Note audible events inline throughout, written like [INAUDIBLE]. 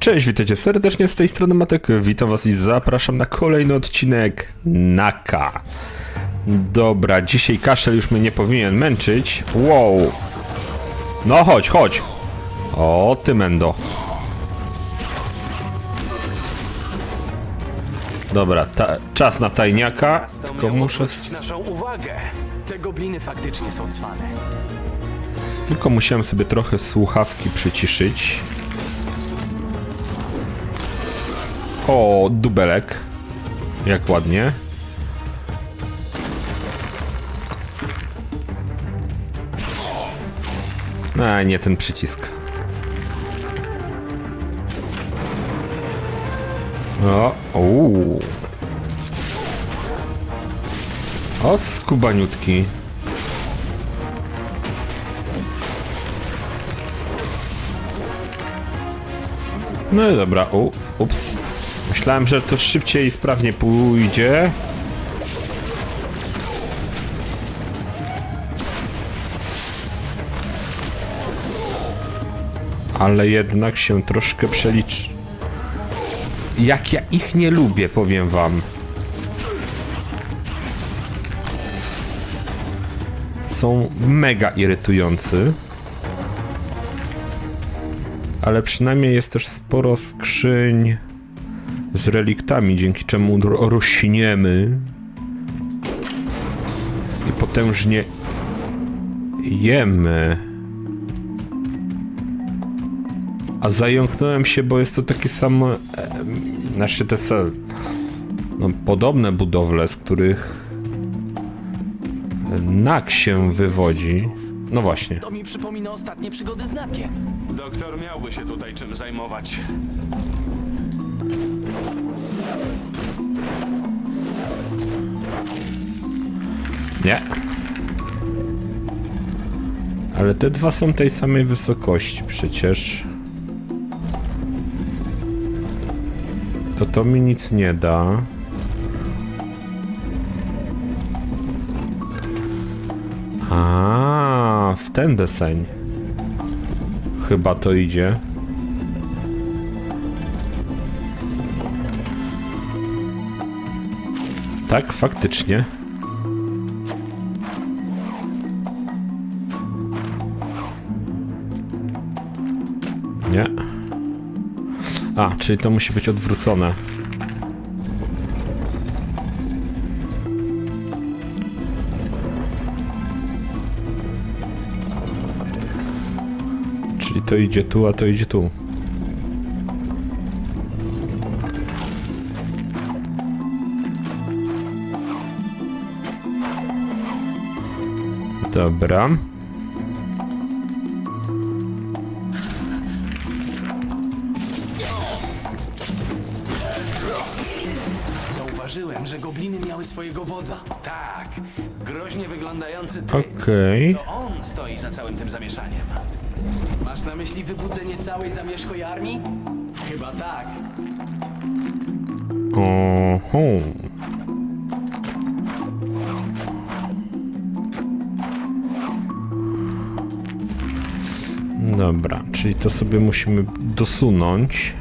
Cześć, witajcie serdecznie z tej strony Matek. Witam was i zapraszam na kolejny odcinek Naka. Dobra, dzisiaj kaszel już mnie nie powinien męczyć. Wow. No chodź, chodź. O, ty mendo. Dobra, czas na tajniaka. Tylko muszę, naszą uwagę. Te gobliny faktycznie są cwane. tylko musiałem sobie trochę słuchawki przyciszyć. O, dubelek. Jak ładnie. A, nie ten przycisk. O, uuu. O, skubaniutki. No i dobra, u, ups. Myślałem, że to szybciej i sprawnie pójdzie. Ale jednak się troszkę przelicz. Jak ja ich nie lubię, powiem wam. Są mega irytujący. Ale przynajmniej jest też sporo skrzyń z reliktami, dzięki czemu ro- rośniemy i potężnie jemy. A zająknąłem się, bo jest to takie samo, e, znaczy te sa, no, podobne budowle, z których nak się wywodzi. No właśnie. To mi przypomina ostatnie przygody z Nakiem. Doktor miałby się tutaj czym zajmować. Nie. Ale te dwa są tej samej wysokości przecież. To to mi nic nie da. A, w ten deseń. Chyba to idzie. Tak, faktycznie. A, czyli to musi być odwrócone. Czyli to idzie tu, a to idzie tu. Dobra. Zauważyłem, że gobliny miały swojego wodza. Tak, groźnie wyglądający ty. Okej. To on stoi za całym tym zamieszaniem. Masz na myśli wybudzenie całej zamierzchłej armii? Chyba tak. Oho. Dobra, czyli to sobie musimy dosunąć.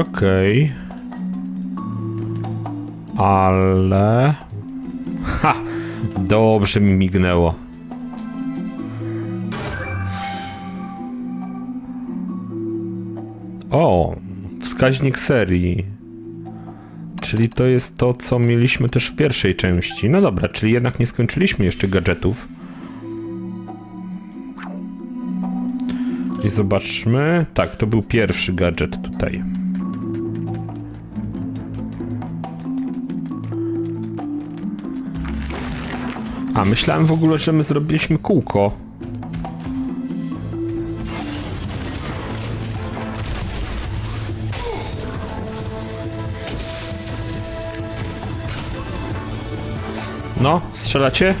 Okej. Ale... Ha! Dobrze mi mignęło. O, wskaźnik serii. Czyli to jest to, co mieliśmy też w pierwszej części. No dobra, czyli jednak nie skończyliśmy jeszcze gadżetów. I zobaczmy. Tak, to był pierwszy gadżet tutaj. A, myślałem w ogóle, że my zrobiliśmy kółko. No, strzelacie?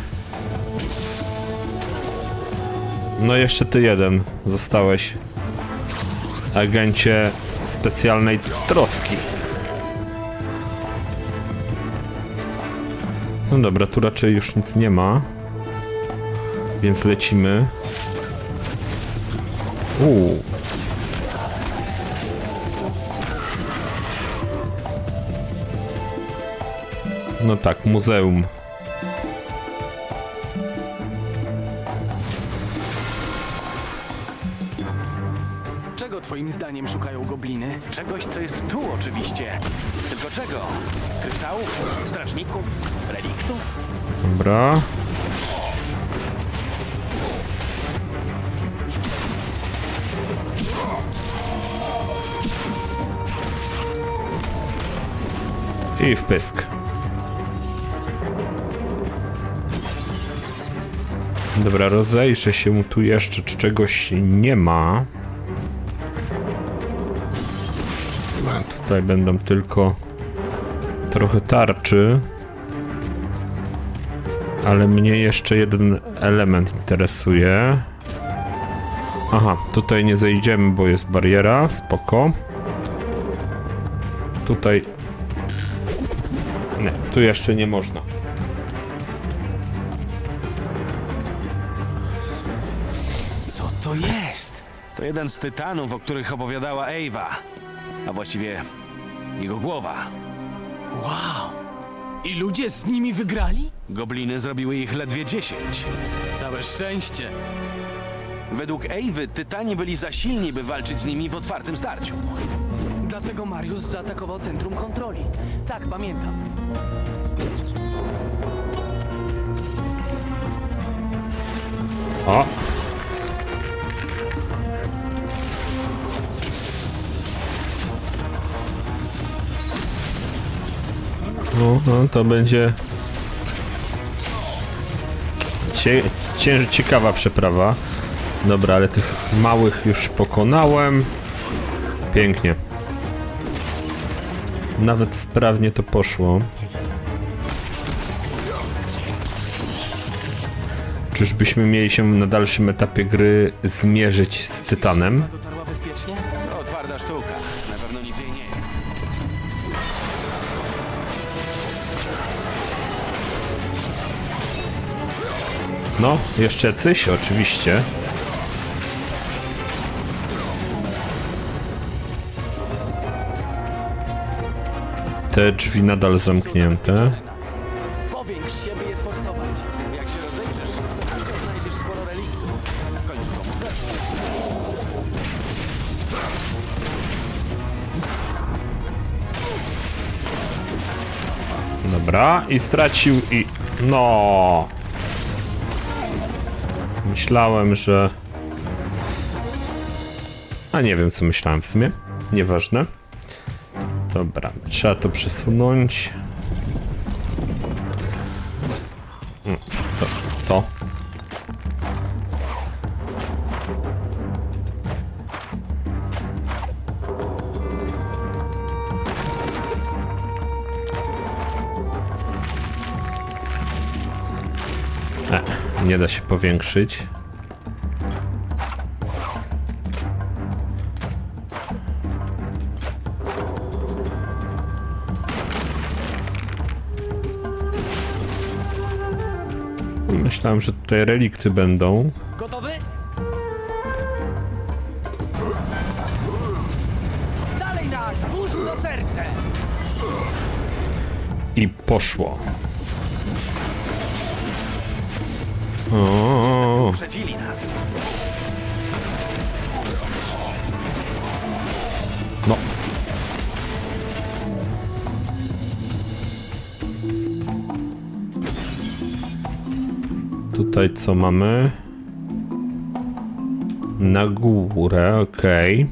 No jeszcze ty jeden zostałeś. Agencie specjalnej troski. No dobra, tu raczej już nic nie ma. Więc lecimy. Uuu. No tak, muzeum. Pysk. Dobra, rozejrzę się tu jeszcze, czy czegoś nie ma. A Tutaj będą tylko trochę tarczy. Ale mnie jeszcze jeden element interesuje. Aha, tutaj nie zejdziemy, bo jest bariera. Spoko. Tutaj. Tu jeszcze nie można. Co to jest? To jeden z tytanów, o których opowiadała Ewa. A właściwie jego głowa. Wow! I ludzie z nimi wygrali? Gobliny zrobiły ich ledwie 10. Całe szczęście. Według Ewy tytani byli za silni, by walczyć z nimi w otwartym starciu. Dlatego Mariusz zaatakował centrum kontroli. Tak, pamiętam. O! No, no to będzie cie, ciekawa przeprawa. Dobra, ale tych małych już pokonałem. Pięknie. Nawet sprawnie to poszło. Czyżbyśmy mieli się na dalszym etapie gry zmierzyć z Tytanem? Dotarła bezpiecznie? To twarda sztuka. Na pewno nic jej nie jest. No, jeszcze coś? Oczywiście. Te drzwi nadal zamknięte. Powiększ się, by je sforsować. Jak się rozejrzysz, z pewnością znajdziesz sporo reliktów. W końcu to muzeum. Dobra, i stracił i... No. Myślałem, że... A nie wiem, co myślałem w sumie. Nieważne. Dobra, trzeba to przesunąć. Mm, To, to. E, nie da się powiększyć. Myślałem, że tutaj relikty będą. Gotowy? Dalej na włóż do serce! I poszło. O, Uprzedzili nas. Tutaj co mamy? Na górę, okej.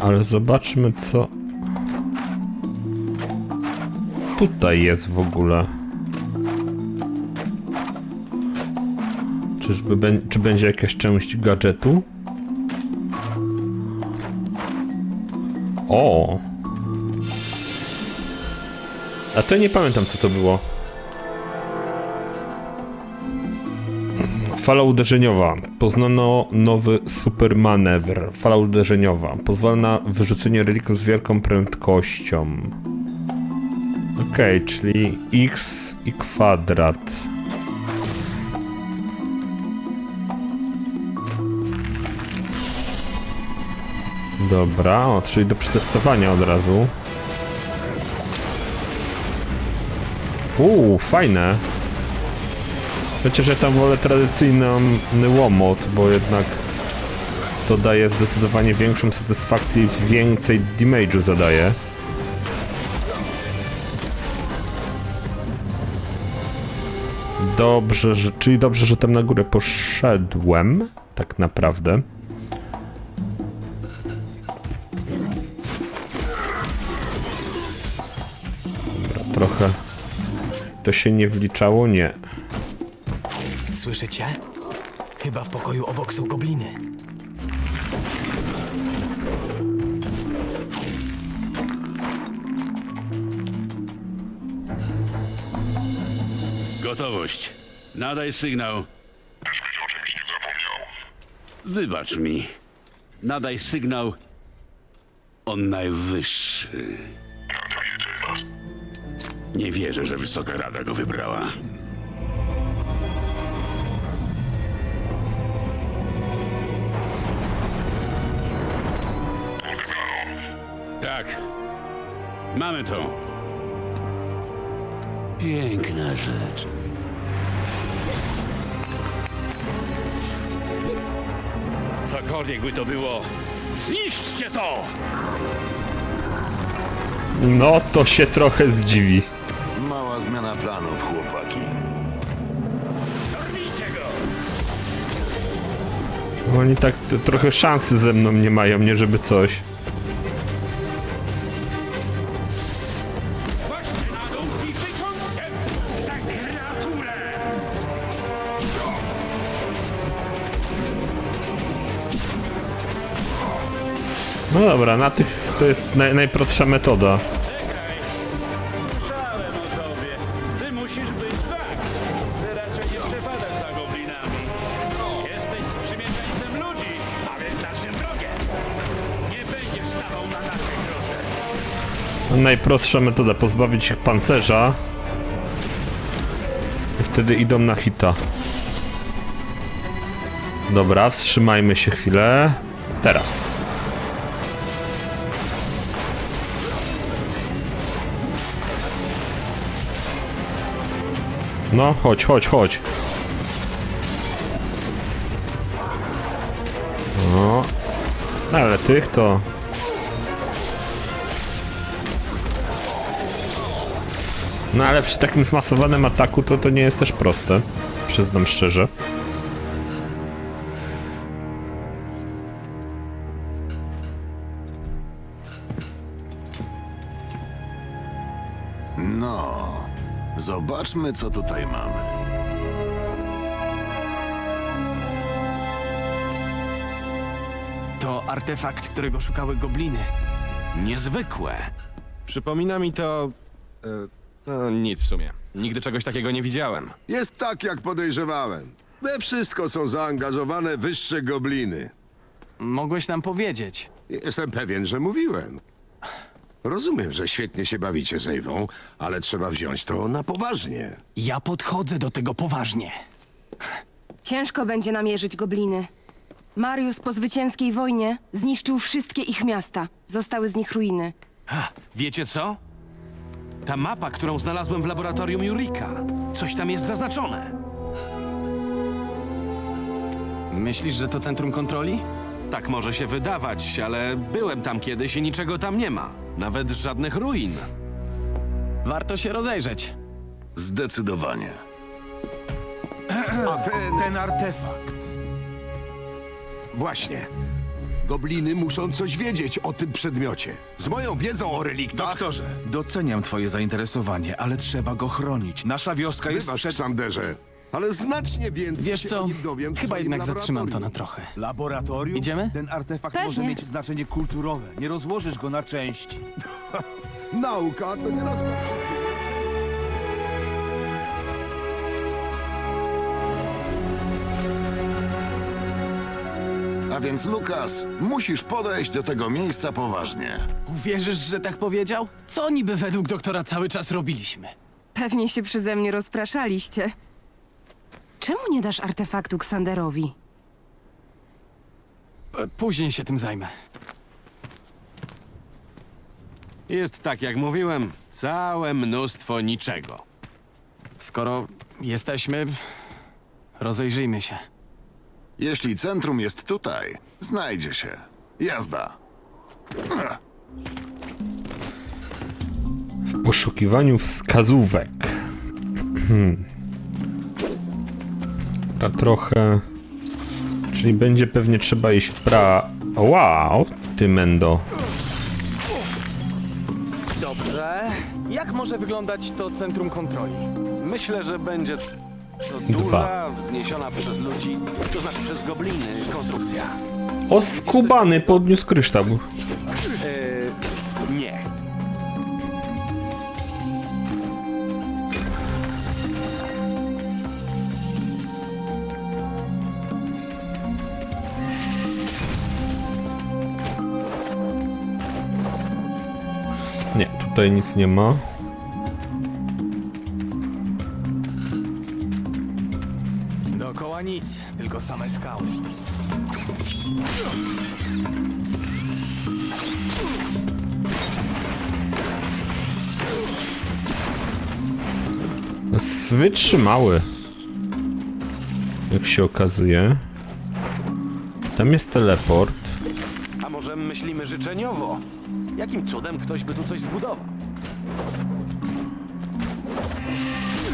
Ale zobaczmy co tutaj jest w ogóle. Czyżby czy będzie jakaś część gadżetu? O! A to nie pamiętam co to było. Fala uderzeniowa. Poznano nowy super manewr. Fala uderzeniowa. Pozwala na wyrzucenie reliku z wielką prędkością. Okej, czyli x i kwadrat. Dobra, o, czyli do przetestowania od razu. Uuu, fajne. Chociaż ja tam wolę tradycyjny łomot, bo jednak to daje zdecydowanie większą satysfakcję i więcej damage'u zadaje. Dobrze, że, czyli dobrze, że tam na górę poszedłem, tak naprawdę. Dobra, trochę to się nie wliczało, nie. Słyszycie? Chyba w pokoju obok są gobliny. Gotowość. Nadaj sygnał. Czyżbyś o czymś nie zapomniał? Wybacz mi. Nadaj sygnał. On najwyższy. Nie wierzę, że Wysoka Rada go wybrała. Mamy to. Piękna rzecz. Cokolwiek by to było, zniszczcie to! No to się trochę zdziwi. Mała zmiana planów, chłopaki. Dorwijcie go! Oni tak t- trochę szansy ze mną nie mają, nie żeby coś. Dobra, na tych to jest naj, najprostsza metoda. Najprostsza metoda, pozbawić ich pancerza. I wtedy idą na hita. Dobra, wstrzymajmy się chwilę. Teraz. No, chodź, chodź, chodź. No. Ale tych to... No ale przy takim zmasowanym ataku to to nie jest też proste. Przyznam szczerze. No, zobaczmy, co tutaj mamy. To artefakt, którego szukały gobliny. Niezwykłe. Przypomina mi to. E, no, nic w sumie. Nigdy czegoś takiego nie widziałem. Jest tak, jak podejrzewałem. We wszystko są zaangażowane wyższe gobliny. Mogłeś nam powiedzieć. Jestem pewien, że mówiłem. Rozumiem, że świetnie się bawicie z Ewą, ale trzeba wziąć to na poważnie. Ja podchodzę do tego poważnie. Ciężko będzie namierzyć gobliny. Marius po zwycięskiej wojnie zniszczył wszystkie ich miasta. Zostały z nich ruiny. Ha, wiecie co? Ta mapa, którą znalazłem w laboratorium Jurika. Coś tam jest zaznaczone. Myślisz, że to centrum kontroli? Tak może się wydawać, ale byłem tam kiedyś i niczego tam nie ma. Nawet żadnych ruin. Warto się rozejrzeć. Zdecydowanie. A ten... Ten artefakt. Właśnie. Gobliny muszą coś wiedzieć o tym przedmiocie. Z moją wiedzą o reliktach... Doktorze, doceniam twoje zainteresowanie, ale trzeba go chronić. Nasza wioska jest Wybacz, przed Sanderze, ale znacznie więcej Wiesz się co? o nim dowiem w Chyba swoim jednak zatrzymam to na trochę. laboratorium. Idziemy? Ten artefakt Pewnie. może mieć znaczenie kulturowe. Nie rozłożysz go na części. [LAUGHS] Nauka to nie wszystkiego. A więc, Lukas, musisz podejść do tego miejsca poważnie. Uwierzysz, że tak powiedział? Co niby według doktora cały czas robiliśmy? Pewnie się przeze mnie rozpraszaliście. Czemu nie dasz artefaktu Ksanderowi? E, Później się tym zajmę. Jest tak, jak mówiłem, całe mnóstwo niczego. Skoro jesteśmy, rozejrzyjmy się. Jeśli centrum jest tutaj, znajdzie się. Jazda. W poszukiwaniu wskazówek. Hmm. A trochę... Czyli będzie pewnie trzeba iść w pra... Wow, ty mendo. Dobrze. Jak może wyglądać to centrum kontroli? Myślę, że będzie to Dwa. duża, wzniesiona przez ludzi, to znaczy przez gobliny, konstrukcja. O, skubany podniósł kryształ. Tutaj nic nie ma. Dookoła nic, tylko same skały. S- Wytrzymały. Jak się okazuje. Tam jest teleport. A może myślimy życzeniowo? Jakim cudem ktoś by tu coś zbudował?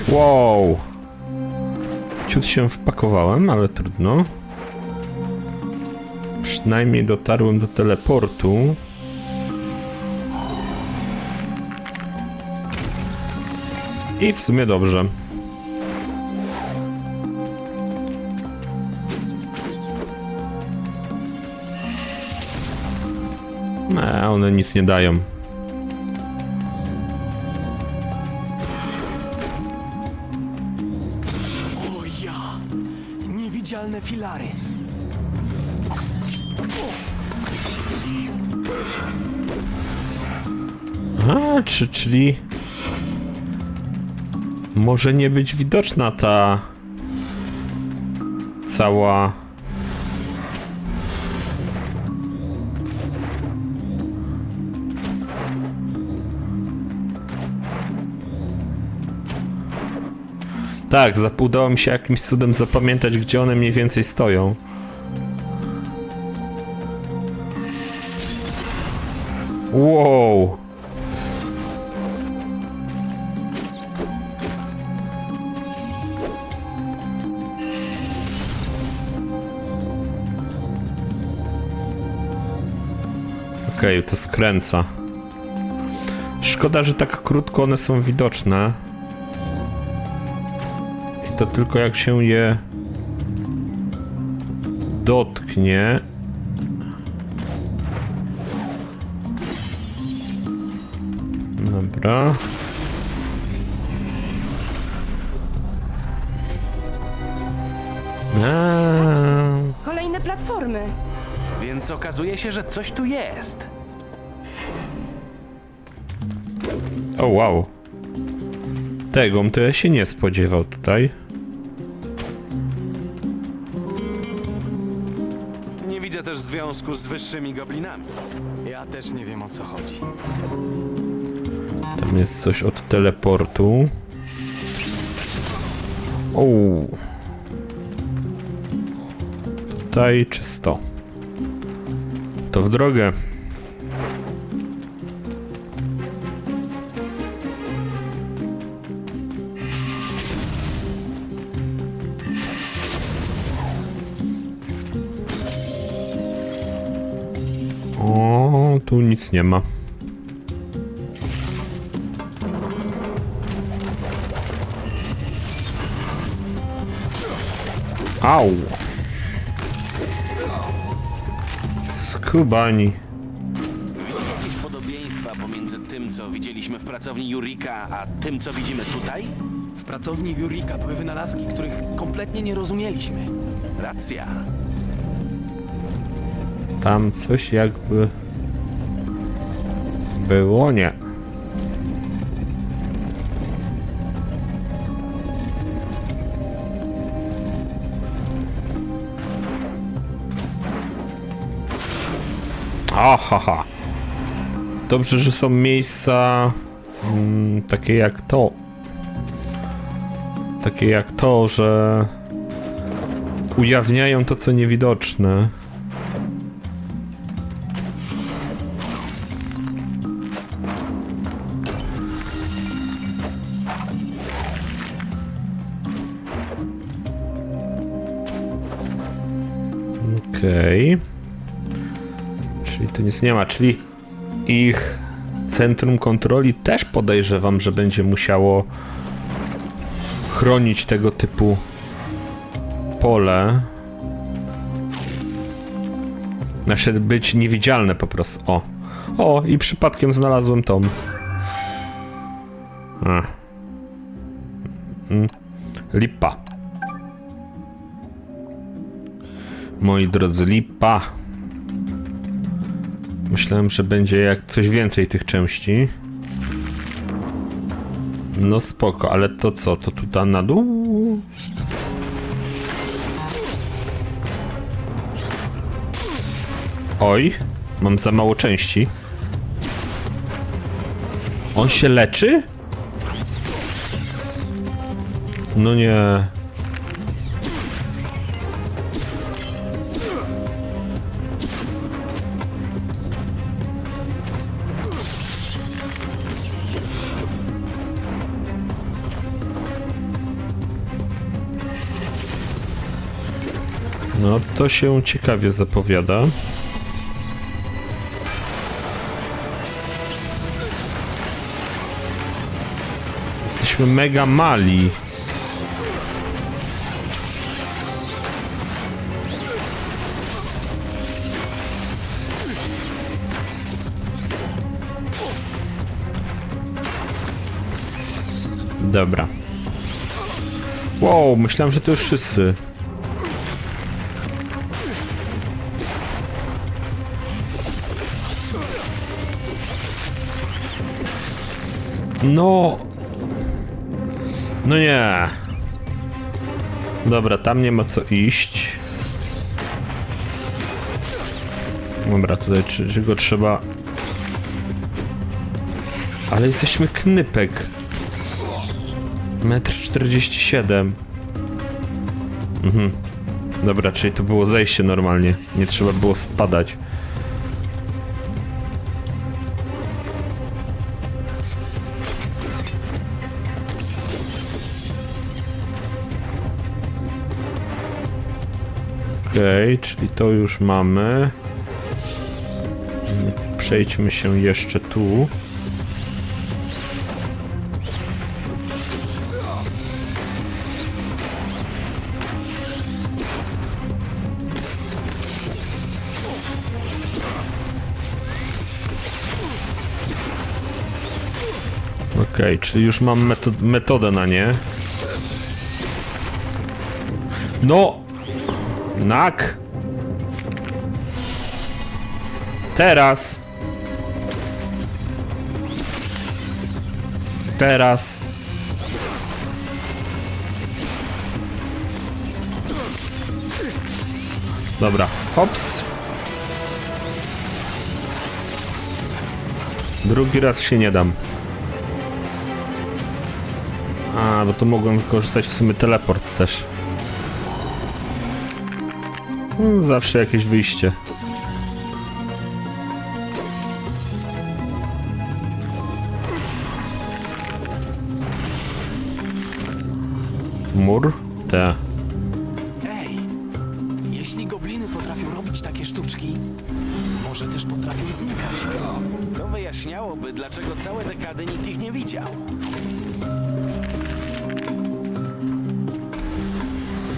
Wow. Ciut się wpakowałem, ale trudno. Przynajmniej dotarłem do teleportu. I w sumie dobrze. Ne, one nic nie dają. O ja! Niewidzialne filary. A, czy, czyli... Może nie być widoczna ta... Cała... Tak, udało mi się jakimś cudem zapamiętać, gdzie one mniej więcej stoją. Wow! Okej, to skręca. Szkoda, że tak krótko one są widoczne. To tylko jak się je dotknie. Dobra. Kolejne platformy. Więc okazuje się, że coś tu jest. O wow. Tego to ja się nie spodziewał tutaj. Widzę też związku z wyższymi goblinami. Ja też nie wiem o co chodzi. Tam jest coś od teleportu. O. Tutaj czysto. To w drogę. Tu nic nie ma. Au! Skubani. Widzisz jakieś podobieństwa pomiędzy tym, co widzieliśmy w pracowni Jurika, a tym, co widzimy tutaj? W pracowni Jurika były wynalazki, których kompletnie nie rozumieliśmy. Racja. Tam coś jakby było, nie. Dobrze, że są miejsca mm, takie jak to. Takie jak to, że ujawniają to, co niewidoczne. Okej. Czyli tu nic nie ma, czyli ich centrum kontroli też podejrzewam, że będzie musiało chronić tego typu pole. Znaczy być niewidzialne po prostu. O. O, i przypadkiem znalazłem tom. Mm. Lipa. Moi drodzy, lipa. Myślałem, że będzie jak coś więcej tych części. No spoko, ale to co? To tu tam na dół? Oj, mam za mało części. On się leczy? No nie. No to się ciekawie zapowiada. Jesteśmy mega mali. Dobra. Wow, myślałem, że to już wszyscy. No. No nie. Dobra, tam nie ma co iść. Dobra, tutaj czy, czy go trzeba... Ale jesteśmy knypek. Metr 47. Mhm. Dobra, czyli to było zejście normalnie. Nie trzeba było spadać. Okej, czyli to już mamy. Przejdźmy się jeszcze tu. Okej, czyli już mam metod metodę na nie. No! Nak! Teraz! Teraz! Dobra, hops! Drugi raz się nie dam. A, bo to mogłem wykorzystać w sumie teleport też. Hmm, Zawsze jakieś wyjście. Mur? Te. Ej, jeśli gobliny potrafią robić takie sztuczki, może też potrafią znikać. To wyjaśniałoby, dlaczego całe dekady nikt ich nie widział.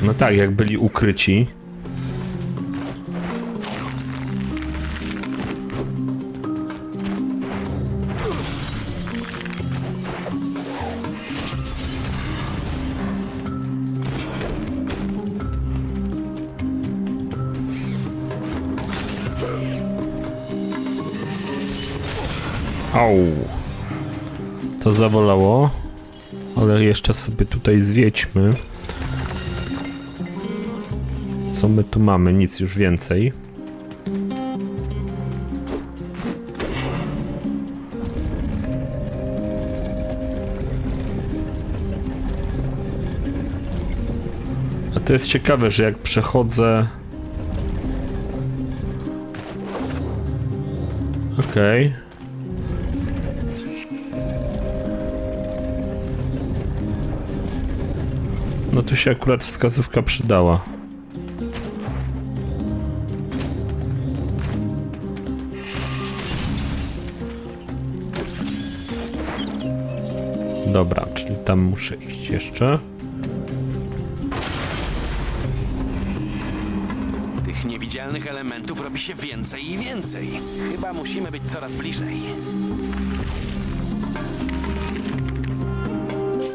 No tak, jak byli ukryci. Au. To zawolało. Ale jeszcze sobie tutaj zwiedźmy. Co my tu mamy? Nic już więcej. A to jest ciekawe, że jak przechodzę. Okej. No tu się akurat wskazówka przydała. Dobra, czyli tam muszę iść jeszcze. Tych niewidzialnych elementów robi się więcej i więcej. Chyba musimy być coraz bliżej.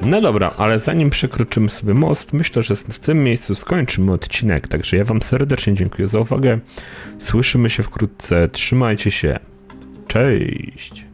No dobra, ale zanim przekroczymy sobie most, myślę, że w tym miejscu skończymy odcinek. Także ja Wam serdecznie dziękuję za uwagę. Słyszymy się wkrótce. Trzymajcie się. Cześć.